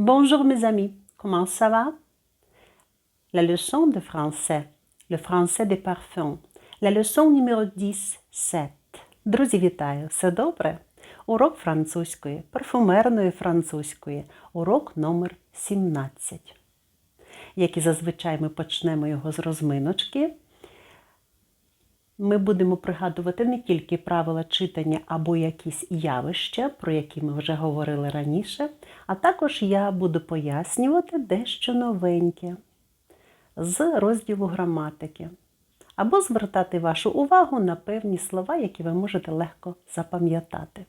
Bonjour mes amis, comment ça va? La leçon de français, le français des parfums. La leçon numéro 10, 7. Друзі, вітаю! Все добре? Урок французької, парфумерної французької, урок номер 17. Як і зазвичай ми почнемо його з розминочки. Ми будемо пригадувати не тільки правила читання або якісь явища, про які ми вже говорили раніше, а також я буду пояснювати дещо новеньке з розділу граматики. Або звертати вашу увагу на певні слова, які ви можете легко запам'ятати.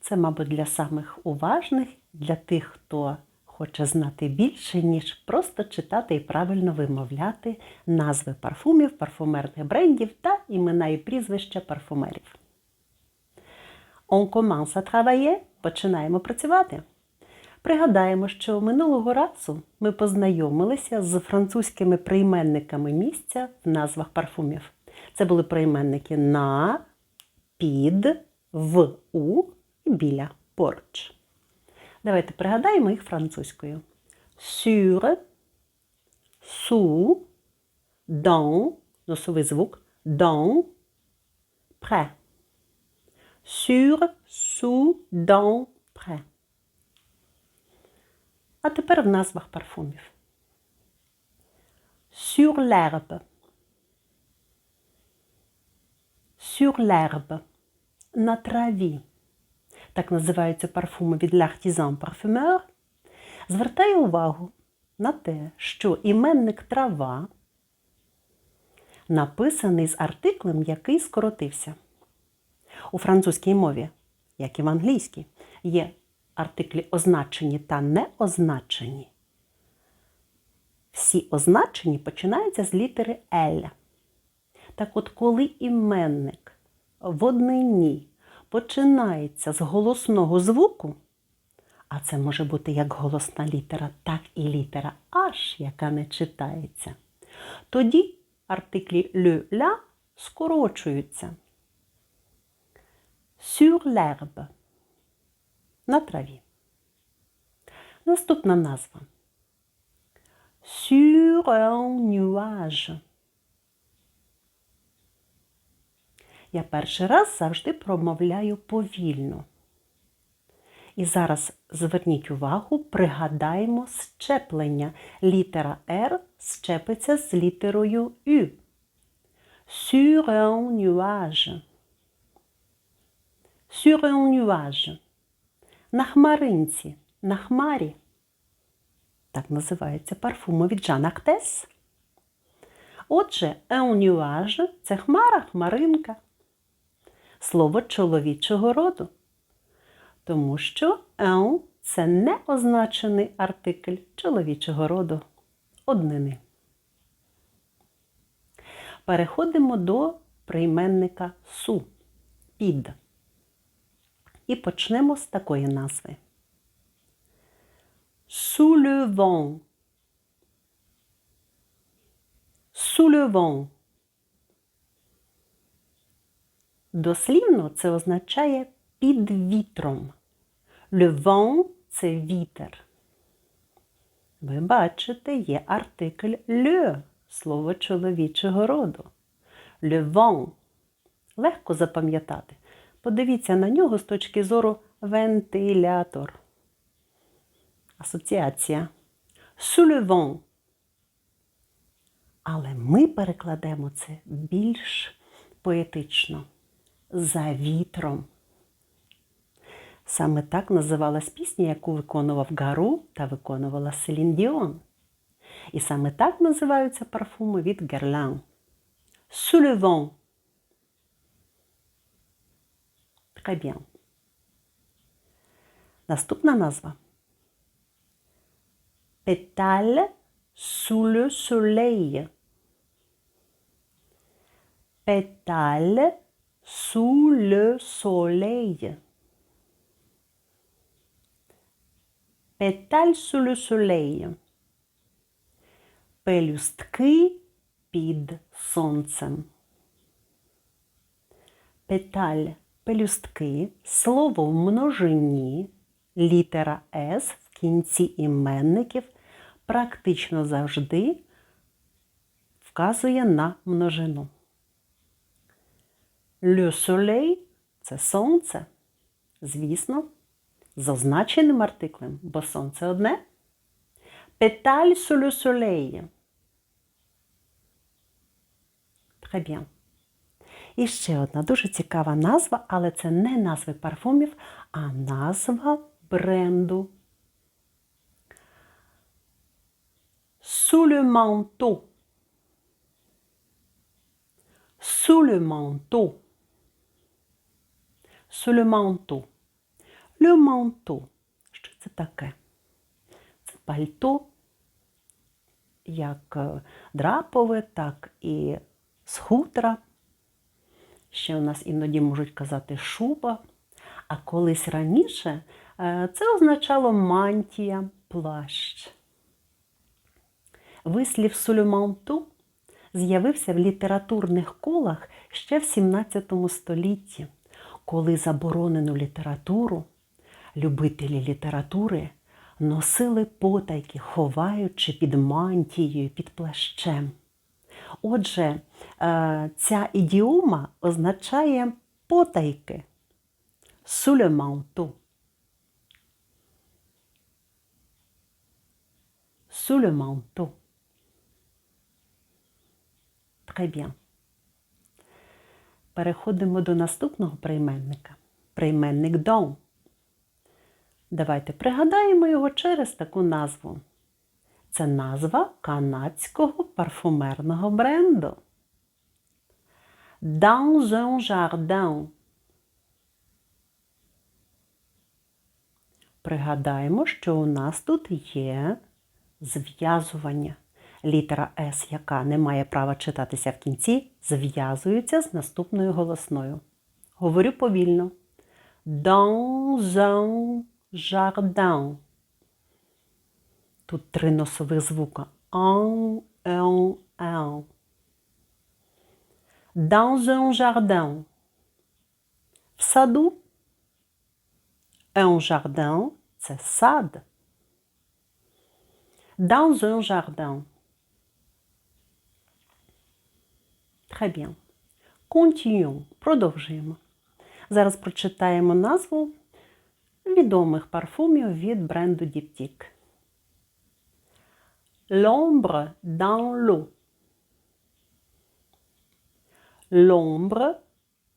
Це, мабуть, для самих уважних, для тих, хто хоче знати більше, ніж просто читати і правильно вимовляти назви парфумів, парфумерних брендів та імена і прізвища парфумерів. On commence à travailler. Починаємо працювати. Пригадаємо, що минулого разу ми познайомилися з французькими прийменниками місця в назвах парфумів. Це були прийменники на, під, в, у і біля поруч. Давайте пригадаємо їх французькою. Sur, sous, dans, носовий звук, dans, près. Sur, sous, dans, près. А тепер в назвах парфумів. Sur l'herbe. Sur l'herbe. На траві. Так називаються парфуми від L'Artisan Parfumeur. Звертаю увагу на те, що іменник трава написаний з артиклем, який скоротився. У французькій мові, як і в англійській, є артиклі означені та неозначені. Всі означені починаються з літери L. Так от, коли іменник в однині починається з голосного звуку, а це може бути як голосна літера, так і літера H, яка не читається, тоді артиклі le, la скорочуються. Sur l'herbe на траві. Наступна назва. Sur un nuage. Я перший раз завжди промовляю повільно. І зараз зверніть увагу, пригадаємо щеплення. Літера R щепиться з літерою U. Sur un nuage. Sur un nuage. На хмаринці, на хмарі. Так називаються парфуми від Жан Актес. Отже, un nuage – це хмара, хмаринка. Слово чоловічого роду. Тому що un – це неозначений артикль чоловічого роду однини. Переходимо до прийменника су під. І почнемо з такої назви. Sous le vent. Sous le vent. Дослівно це означає під вітром. Le vent – це вітер. Ви бачите, є артикль le, слово чоловічого роду. Le vent. Легко запам'ятати. Подивіться на нього з точки зору вентилятор. Асоціація. Sous le vent. Але ми перекладемо це більш поетично. За вітром. Саме так називалась пісня, яку виконував Гару та виконувала Селін Діон. І саме так називаються парфуми від Герлан. Sous le. Наступна назва. Pétale sous le soleil. Sous le soleil. Pétale sous le soleil. Пелюстки під сонцем. Петаль пелюстки, слово в множині, Літера С в кінці іменників практично завжди вказує на множину. Le soleil – це сонце, звісно, з означеним артиклем, бо сонце одне. Pétale sur le soleil. Très bien. І ще одна дуже цікава назва, але це не назви парфумів, а назва бренду. Sous le manteau. Sous le manteau. Le manteau. Le manteau. Що це таке? Це пальто, як е, драпове, так і з хутра. Ще у нас іноді можуть казати шуба. А колись раніше е, це означало мантія, плащ. Вислів сулюманту з'явився в літературних колах ще в 17 столітті, коли заборонену літературу любителі літератури носили потайки, ховаючи під мантією, під плащем. Отже, е, ця ідіома означає потайки manteau. Sous le. Très bien. Переходимо до наступного прийменника. Прийменник don. Давайте пригадаємо його через таку назву. Це назва канадського парфумерного бренду. Dans un jardin. Пригадаємо, що у нас тут є зв'язування. Літера С, яка не має права читатися в кінці, зв'язується з наступною голосною. Говорю повільно. Dans un jardin. Тут три носових звука. Un, un, un. Dans un jardin. В саду. Un jardin – це сад. Dans un jardin. Très bien. Continuons. Продовжуємо. Зараз прочитаємо назву відомих парфумів від бренду Diptyque. L'ombre dans l'eau. L'ombre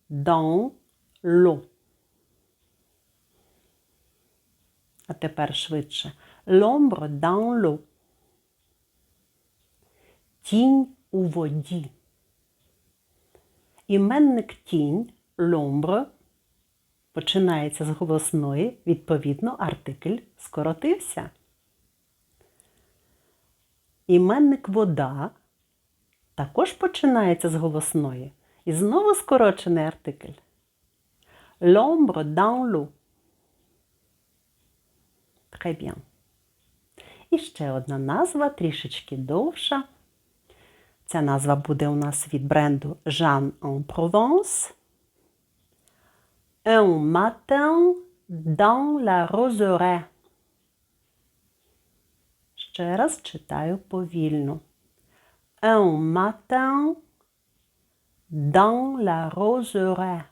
dans l'eau. А тепер швидше. L'ombre dans l'eau. Тінь у воді. Іменник тінь l'ombre починається з голосної, відповідно, артикль скоротився. Іменник вода також починається з голосної. І знову скорочений артикль. L'ombre dans. Très bien. І ще одна назва, трішечки довша. Ця назва буде у нас від бренду Jeanne en Provence. Un matin dans la roseraie. Ще раз читаю повільно. Un matin dans la roseraie.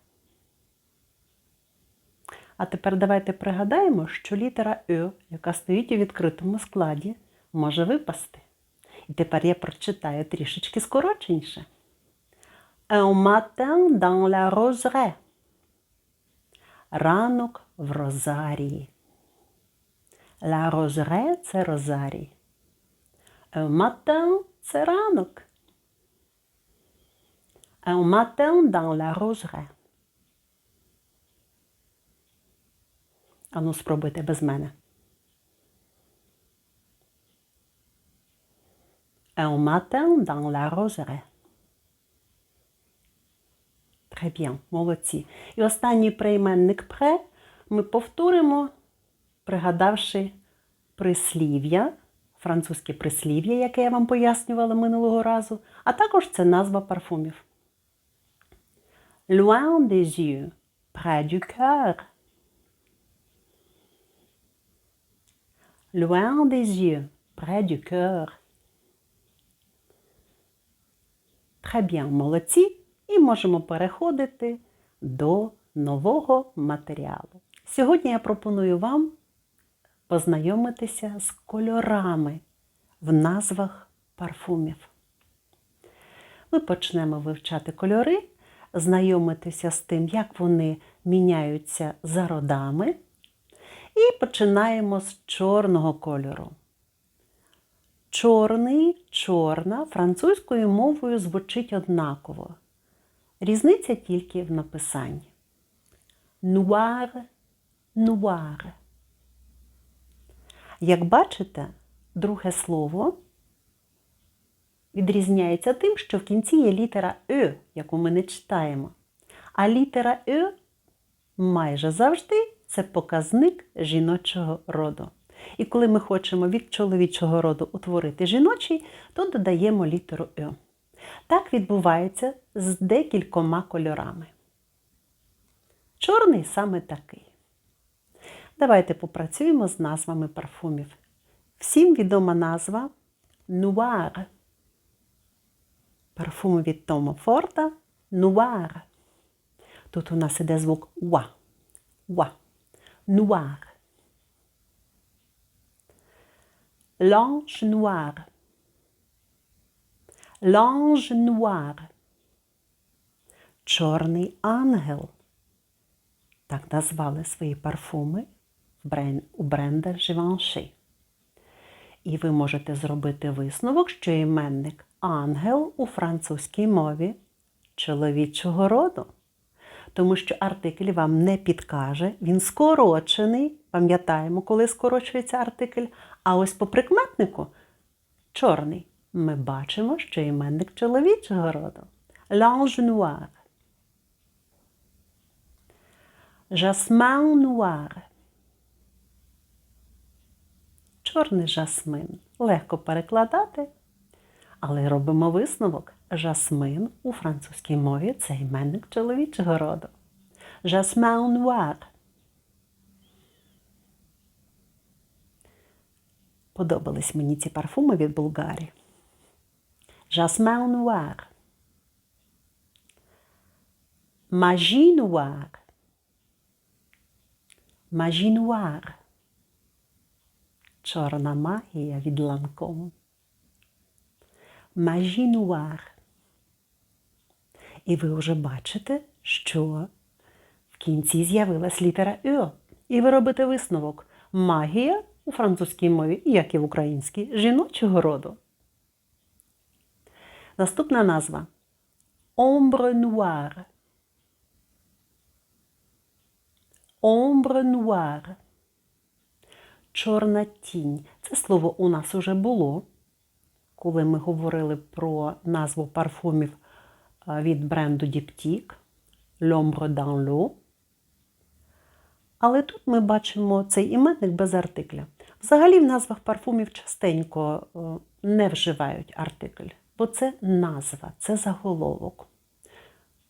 А тепер давайте пригадаємо, що літера Е, яка стоїть у відкритому складі, може випасти. І тепер я прочитаю трішечки скороченіше. Un matin dans la roseraie. Ранок в розарії. La roseraie – це розарій. Un matin – це ранок. Un matin dans la roseraie. Ану, спробуйте без мене. Un matin dans la roseraie. Très bien, молодці. І останній прийменник пре ми повторимо, пригадавши прислів'я, французьке прислів'я, яке я вам пояснювала минулого разу, а також це назва парфумів. Loin des yeux, près du cœur. loin des yeux, près du cœur. Bien, молодці. І можемо переходити до нового матеріалу. Сьогодні я пропоную вам познайомитися з кольорами в назвах парфумів. Ми почнемо вивчати кольори, знайомитися з тим, як вони міняються за родами. І починаємо з чорного кольору. Чорний, чорна французькою мовою звучить однаково. Різниця тільки в написанні. Нуар, нуар. Як бачите, друге слово відрізняється тим, що в кінці є літера Е, яку ми не читаємо. А літера Е майже завжди це показник жіночого роду. І коли ми хочемо від чоловічого роду утворити жіночий, то додаємо літеру Е. Так відбувається з декількома кольорами. Чорний саме такий. Давайте попрацюємо з назвами парфумів. Всім відома назва Нуар. Парфум від Тома Форта Нуар. Тут у нас іде звук Уа. Уа. Нуар. L'ange noir. L'ange noir. Чорний ангел. Так назвали свої парфуми у бренда Givenchy. І ви можете зробити висновок, що іменник ангел у французькій мові чоловічого роду. Тому що артикль вам не підкаже, він скорочений. Пам'ятаємо, коли скорочується артикль. А ось по прикметнику чорний. Ми бачимо, що іменник чоловічого роду. L'ange noir. Jasmin noir. Чорний жасмин. Легко перекладати, але робимо висновок. Жасмин у французькій мові це іменник чоловічого роду. Jasmin noir. Подобались мені ці парфуми від Булгарі. Jasmin noir. Magie noir. Magie noir. Чорна магія від Ланкому. Magie noir. І ви вже бачите, що в кінці з'явилась літера Ө. І ви робите висновок. Магія у французькій мові, як і в українській, жіночого роду. Наступна назва Ombre noire. Ombre noire. Чорна тінь. Це слово у нас уже було, коли ми говорили про назву парфумів від бренду Diptyque L'ombre dans l'eau. Але тут ми бачимо цей іменник без артикля. Взагалі в назвах парфумів частенько не вживають артикль, бо це назва, це заголовок.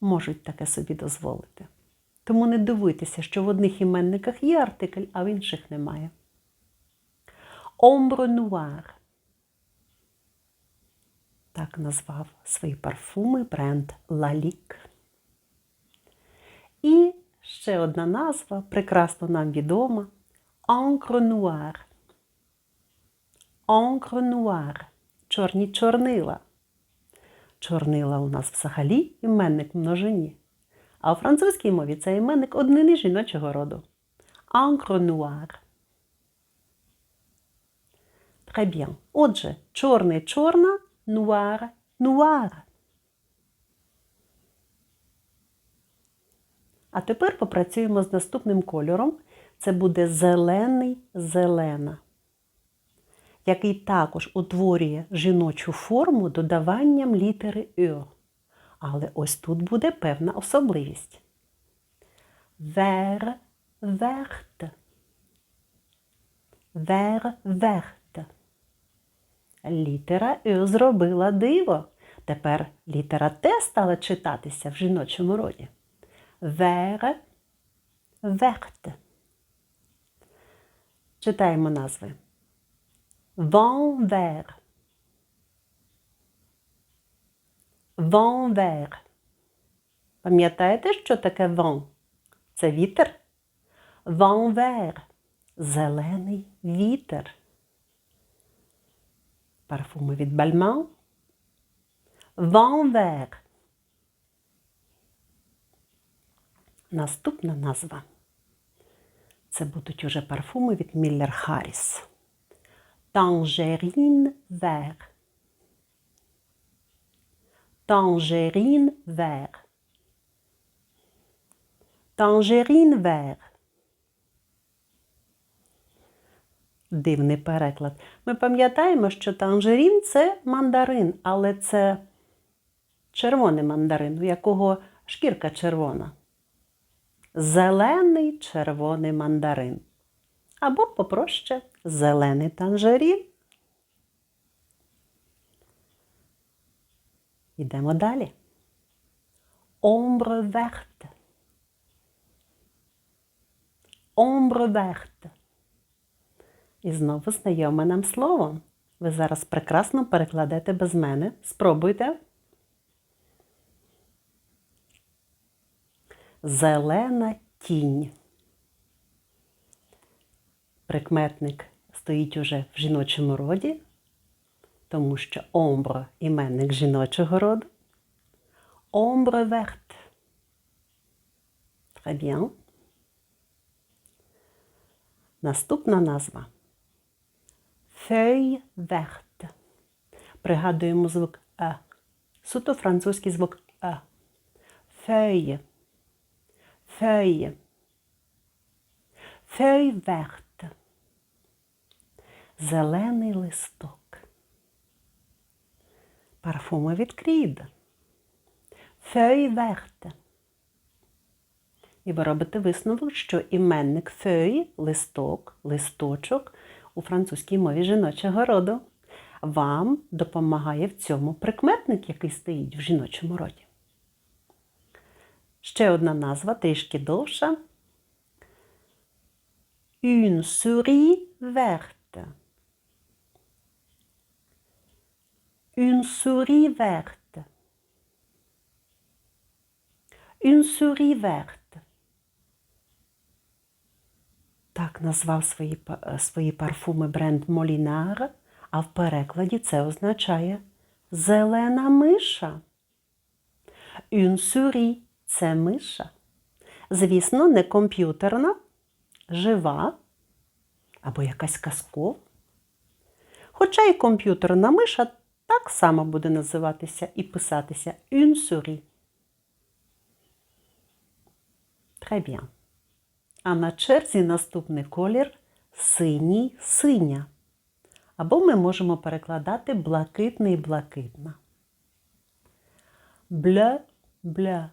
Можуть таке собі дозволити. Тому не дивуйтеся, що в одних іменниках є артикль, а в інших немає. Ombre Noir. Так назвав свої парфуми бренд Lalique. І ще одна назва, прекрасно нам відома Encre Noir. Encre Noir. Чорні чорнила. Чорнила у нас взагалі іменник множині. А у французькій мові це іменник однини жіночого роду. Encre Noir. Très. Отже, чорний чорна, нуар, нуар. А тепер попрацюємо з наступним кольором. Це буде зелений зелена, який також утворює жіночу форму додаванням літери Ө. Але ось тут буде певна особливість. Вер, верт. Вер, верт. Літера Ө зробила диво. Тепер літера Т стала читатися в жіночому роді. Вер, верт. Читаємо назви. Vent vert. Пам'ятаєте, що таке vent? Це вітер? Vert. Зелений вітер. Парфуми від. Vent vert. Наступна назва. Це будуть уже парфуми від Міллер Харріс. Tangerine vert. Tangerine vert. Tangerine vert. Дивний переклад. Ми пам'ятаємо, що танжерін це мандарин, але це червоний мандарин, у якого шкірка червона. Зелений червоний мандарин. Або попроще зелений танжерін. Йдемо далі. Ombre verte. Ombre verte. І знову знайоме нам слово. Ви зараз прекрасно перекладете без мене. Спробуйте. Зелена тінь. Прикметник стоїть уже в жіночому роді, тому що омбро іменник жіночого роду. Омбре верт. Très. Наступна назва. Feuille verte. Пригадуємо звук Е. Суто французький звук Е. Feuille. Feuille. Feuille verte. Зелений листок. Парфуми від Крід. Feuille verte. І ви робите висновок, що іменник фей, листок, листочок у французькій мові жіночого роду вам допомагає в цьому прикметник, який стоїть в жіночому роді. Ще одна назва трішки довша. Une souris verte. Une souris verte. Une souris verte. Так назвав свої, свої парфуми бренд Молінар, а в перекладі це означає зелена миша. Une souris – це миша. Звісно, не комп'ютерна, жива або якась казкова. Хоча і комп'ютерна миша так само буде називатися і писатися une souris. А на черзі наступний колір синій синя. Або ми можемо перекладати блакитний блакитна. Бле, бле.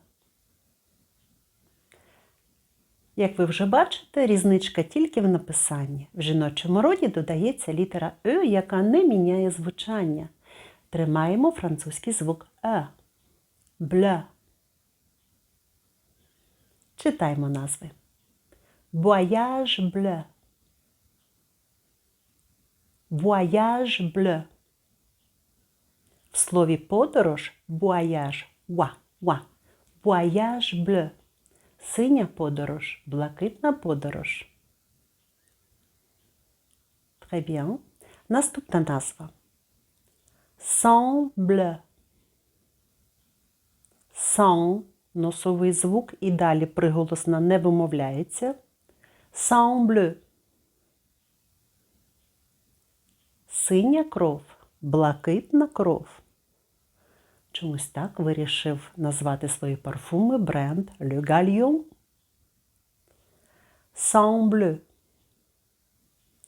Як ви вже бачите, різничка тільки в написанні. В жіночому роді додається літера Е, яка не міняє звучання. Тримаємо французький звук Е. Бле. Читаймо назви. Voyage bleu. Voyage bleu. В слові подорож voyage. Ва, ва. Voyage bleu. Синя подорож, блакитна подорож. Très bien. Наступна назва. Bleu. Sang – носовий звук і далі приголосна не вимовляється. Sang. Синя кров, блакитна кров. Чомусь так вирішив назвати свої парфуми бренд Le Galion. Sang.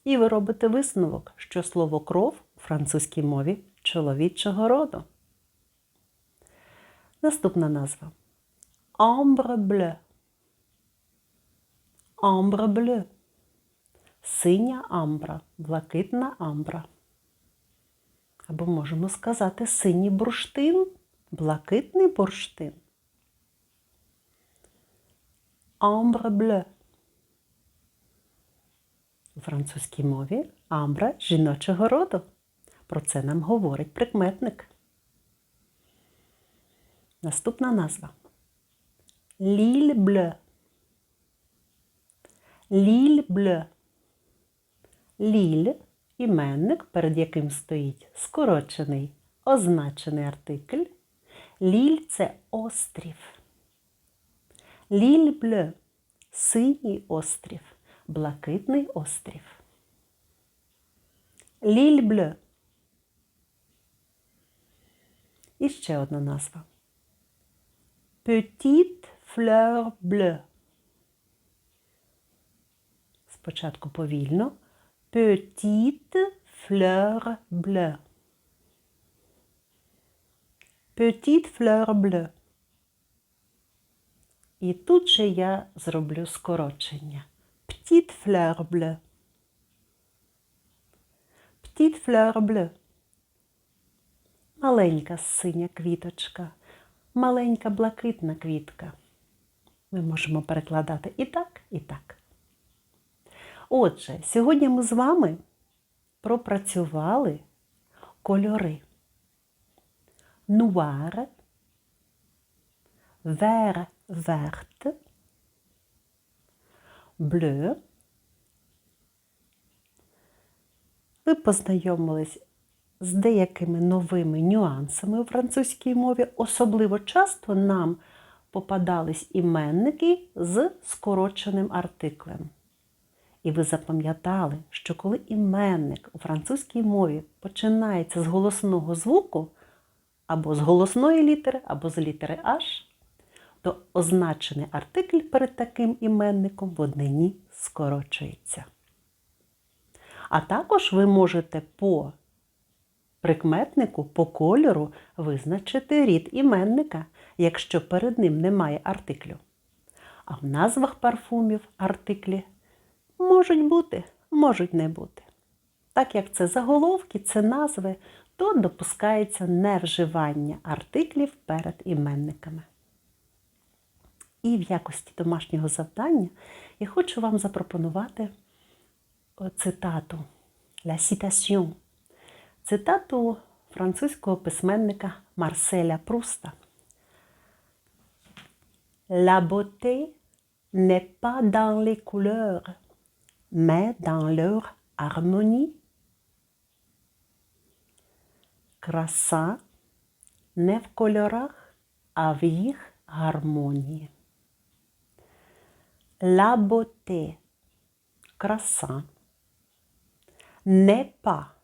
І ви робите висновок, що слово кров у французькій мові чоловічого роду. Наступна назва. Ambre bleu. Ambre bleu. Синя амбра, блакитна амбра. Або можемо сказати синій бурштин, блакитний бурштин. Ambre bleu. У французькій мові амбра жіночого роду. Про це нам говорить прикметник. Наступна назва. Ліль блeu. Ліль іменник, перед яким стоїть скорочений означений артикль. Ліль це острів. Ліль блeu – синій острів, блакитний острів. Ліль І ще одна назва. Petite fleur bleue. Спочатку повільно. Petite fleur bleue. Petite fleur bleue. І тут же я зроблю скорочення. Petite fleur bleue. Petite fleur bleue. Маленька синя квіточка, маленька блакитна квітка. Ми можемо перекладати і так, і так. Отже, сьогодні ми з вами пропрацювали кольори. Noir, vert, verte, bleu. Ви познайомились з деякими новими нюансами у французькій мові. Особливо часто нам попадались іменники з скороченим артиклем. І ви запам'ятали, що коли іменник у французькій мові починається з голосного звуку, або з голосної літери, або з літери H, то означений артикль перед таким іменником в однині скорочується. А також ви можете по прикметнику, по кольору визначити рід іменника, якщо перед ним немає артиклю. А в назвах парфумів артиклі можуть бути, можуть не бути. Так як це заголовки, це назви, то допускається невживання артиклів перед іменниками. І в якості домашнього завдання я хочу вам запропонувати цитату La citation. Цитату французького письменника Марселя Пруста. La beauté n'est pas dans les couleurs, mais dans leur harmonie. Краса не в кольорах, а в їх гармонії. La beauté – краса. Не па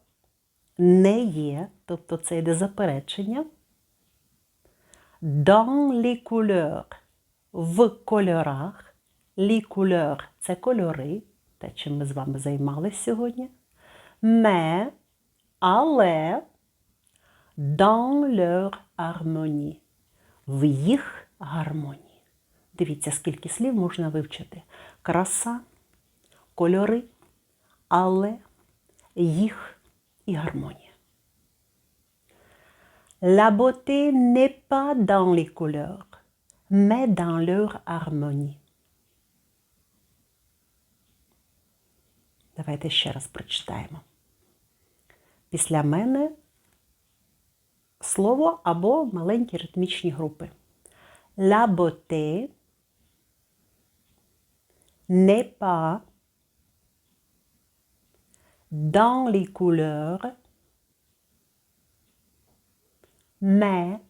не є, тобто це йде заперечення. Dans les couleurs – в кольорах. Les couleurs – це кольори, те, чим ми з вами займалися сьогодні. Mais, але dans leur harmonie – в їх гармонії. Дивіться, скільки слів можна вивчити. Краса, кольори, але, їх і гармонія. La beauté n'est pas dans les couleurs, mais dans leur harmonie. Давайте ще раз прочитаємо. Після мене слово або маленькі ритмічні групи. La beauté n'est pas dans les couleurs, mais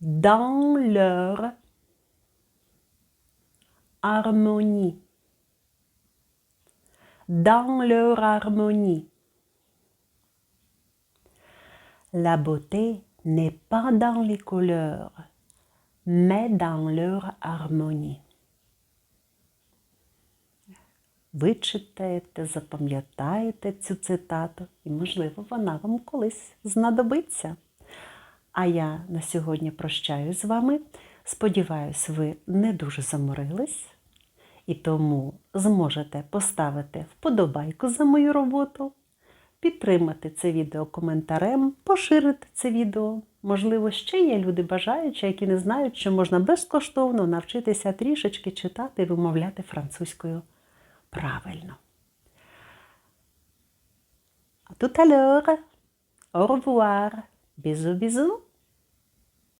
dans leur harmonie. Dans leur harmonie. La beauté n'est pas dans les couleurs, mais dans leur harmonie. Вичитаєте, запам'ятаєте цю цитату, і, можливо, вона вам колись знадобиться. А я на сьогодні прощаюсь з вами. Сподіваюсь, ви не дуже заморились і тому зможете поставити вподобайку за мою роботу, підтримати це відео коментарем, поширити це відео. Можливо, ще є люди бажаючі, які не знають, що можна безкоштовно навчитися трішечки читати і вимовляти французькою правильно. À tout à. Au revoir. Bisous, bisous.